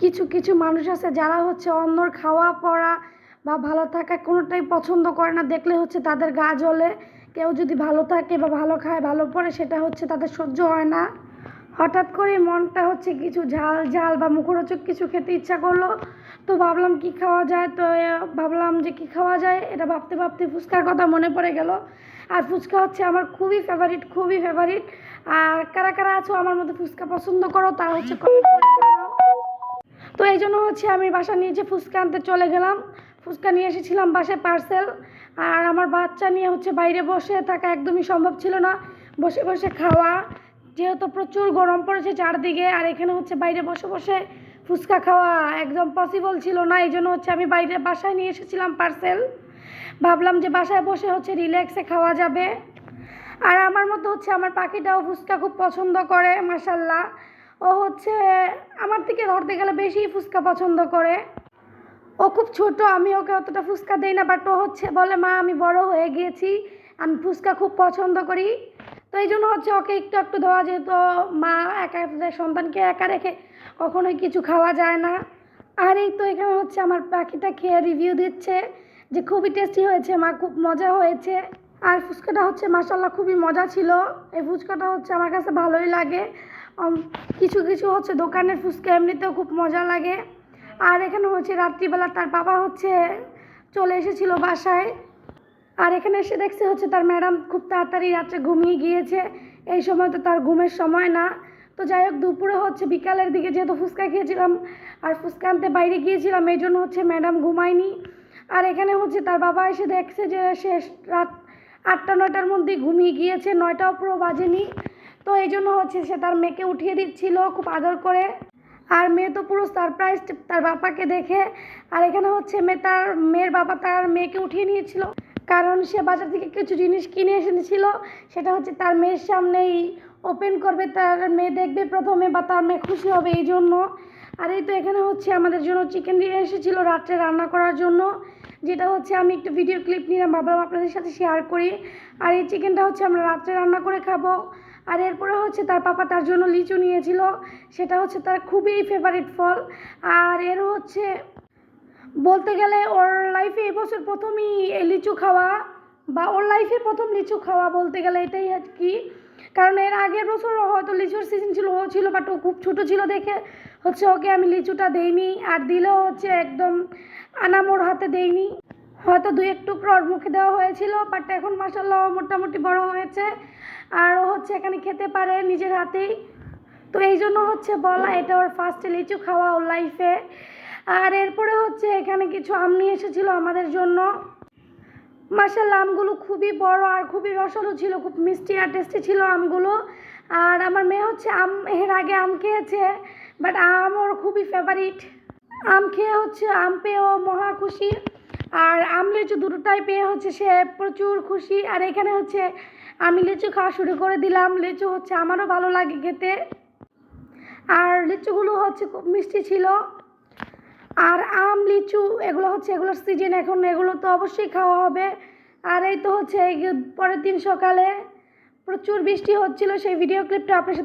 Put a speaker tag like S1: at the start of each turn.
S1: কিছু কিছু মানুষ আছে যারা হচ্ছে অন্যর খাওয়া, পড়া বা ভালো থাকা কোনোটাই পছন্দ করে না। দেখলে হচ্ছে তাদের গা জ্বলে। কেউ যদি ভালো থাকে বা ভালো খায়, ভালো পড়ে, সেটা হচ্ছে তাদের সহ্য হয় না। হঠাৎ করে মনটা হচ্ছে কিছু ঝাল ঝাল বা মুখরোচক কিছু খেতে ইচ্ছা করল। তো ভাবলাম কি খাওয়া যায়? তো ভাবলাম যে কি খাওয়া যায়? এটা ভাবতে ভাবতে ফুচকার কথা মনে পড়ে গেল। আর ফুচকা হচ্ছে আমার খুবই ফেভারিট খুবই ফেভারিট আর কারা কারা আছো আমার মধ্যে ফুচকা পছন্দ করো, তারা হচ্ছে। তো এই জন্য হচ্ছে আমি বাসা নিয়ে যে ফুচকা আনতে চলে গেলাম, ফুচকা নিয়ে এসেছিলাম বাসায় পার্সেল আর আমার বাচ্চা নিয়ে হচ্ছে বাইরে বসে থাকা একদমই সম্ভব ছিল না। বসে বসে খাওয়া, যেহেতু প্রচুর গরম পড়েছে চারদিকে, আর এখানে হচ্ছে বাইরে বসে বসে ফুচকা খাওয়া একদম পসিবল ছিল না, এই জন্য হচ্ছে আমি বাইরে বাসায় নিয়ে এসেছিলাম পার্সেল ভাবলাম যে বাসায় বসে হচ্ছে রিল্যাক্সে খাওয়া যাবে। আর আমার মতো হচ্ছে আমার পাখিটাও ফুচকা খুব পছন্দ করে মাসাল্লাহ ও হচ্ছে আমার থেকে ধরতে গেলে বেশি ফুচকা পছন্দ করে। ও খুব ছোট, আমি ওকে অতটা ফুচকা দেই না বাট ও হচ্ছে বলে, মা, আমি বড় হয়ে গিয়েছি, আমি ফুচকা খুব পছন্দ করি। তো এই জন্য হচ্ছে ওকে একটু একটু দেওয়া যেত। মা একা সন্তানকে একা রেখে কখনোই কিছু খাওয়া যায় না। আর এই তো এখানে হচ্ছে আমার পাখিটা খেয়ে রিভিউ দিচ্ছে যে খুবই টেস্টি হয়েছে, মা, খুব মজা হয়েছে। আর ফুচকাটা হচ্ছে মাসাল্লাহ খুবই মজা ছিল। এই ফুচকাটা হচ্ছে আমার কাছে ভালোই লাগে। কিছু কিছু হচ্ছে দোকানের ফুচকা এমনিতেও খুব মজা লাগে। আর এখানে হচ্ছে রাত্রিবেলা তার বাবা হচ্ছে চলে এসেছিল বাসায়। আর এখানে এসে দেখছে হচ্ছে তার ম্যাডাম খুব তাড়াতাড়ি রাত্রে ঘুমিয়ে গিয়েছে। এই সময় তো তার ঘুমের সময় না। তো যাই হোক, দুপুরে হচ্ছে বিকালের দিকে যেহেতু ফুচকা খেয়েছিলাম আর ফুচকা আনতে বাইরে গিয়েছিলাম, এই জন্য হচ্ছে ম্যাডাম ঘুমায়নি। আর এখানে হচ্ছে তার বাবা এসে দেখছে যে শেষ রাত আটটা, নয়টার মধ্যে ঘুমিয়ে গিয়েছে। নয়টাও পুরো বাজেনি। তো এই জন্য হচ্ছে সে তার মেয়েকে উঠিয়ে দিচ্ছিল খুব আদর করে। আর মেয়ে তো পুরো সারপ্রাইজ তার বাবাকে দেখে। আর এখানে হচ্ছে মেয়ে তার, মেয়ের বাবা তার মেয়েকে উঠিয়ে নিয়েছিল। কারণ সে বাজার থেকে কিছু জিনিস কিনে এসেছিল সেটা হচ্ছে তার মেয়ের সামনেই ওপেন করবে, তার মেয়ে দেখবে প্রথমে বা তার মেয়ে খুশি হবে এই জন্য। আর এই তো এখানে হচ্ছে আমাদের জন্য চিকেন দিয়ে এসেছিল রাত্রে রান্না করার জন্য। যেটা হচ্ছে আমি একটু ভিডিও ক্লিপ নিলাম ভাবলাম আপনাদের সাথে শেয়ার করি। আর এই চিকেনটা হচ্ছে আমরা রাত্রে রান্না করে খাব। আর এরপরে হচ্ছে তার পাপা তার জন্য লিচু নিয়েছিল। সেটা হচ্ছে তার খুবই ফেভারিট ফল। আর এর হচ্ছে, বলতে গেলে ওর লাইফে এবছর প্রথমই লিচু খাওয়া বা ওর লাইফে প্রথম লিচু খাওয়া বলতে গেলে এটাই আর কি। কারণ এর আগের বছর হয়তো লিচুর সিজন ছিল, ও ছিল বাট ও খুব ছোটো ছিল দেখে হচ্ছে ওকে আমি লিচুটা দেইনি। আর দিলেও হচ্ছে একদম আনামোর হাতে দেইনি। হয়তো দুই এক টুকরো ওর মুখে দেওয়া হয়েছিল বাট এখন মাসাল্লাহ মোটামুটি বড় হয়েছে। আর ও হচ্ছে এখানে খেতে পারে নিজের হাতেই। তো এই জন্য হচ্ছে বলা এটা ওর ফার্স্ট লিচু খাওয়া ওর লাইফে আর এরপরে হচ্ছে এখানে কিছু আম নিয়ে এসেছিল আমাদের জন্য। মাসাল্লাহ আমগুলো খুবই বড় আর খুবই রসালো ছিল, খুব মিষ্টি আর টেস্টি ছিল আমগুলো। আর আমার মেয়ে হচ্ছে আম, এর আগে আম খেয়েছে বাট আম ওর খুবই ফেভারিট আম খেয়ে হচ্ছে, আম পেয়ে ও মহা খুশি। আর আম লিচু দুটোটাই পেয়ে হচ্ছে সে প্রচুর খুশি। আর এখানে হচ্ছে আমি লিচু খাওয়া শুরু করে দিলাম। লিচু হচ্ছে আমারও ভালো লাগে খেতে। আর লিচুগুলো হচ্ছে খুব মিষ্টি ছিল। আর আম, লিচু এগুলো হচ্ছে এগুলোর সিজন এখন এগুলো তো অবশ্যই খাওয়া হবে। আর এই তো হচ্ছে পরের দিন সকালে প্রচুর বৃষ্টি হচ্ছিল। সেই ভিডিও ক্লিপটা আপনার সাথে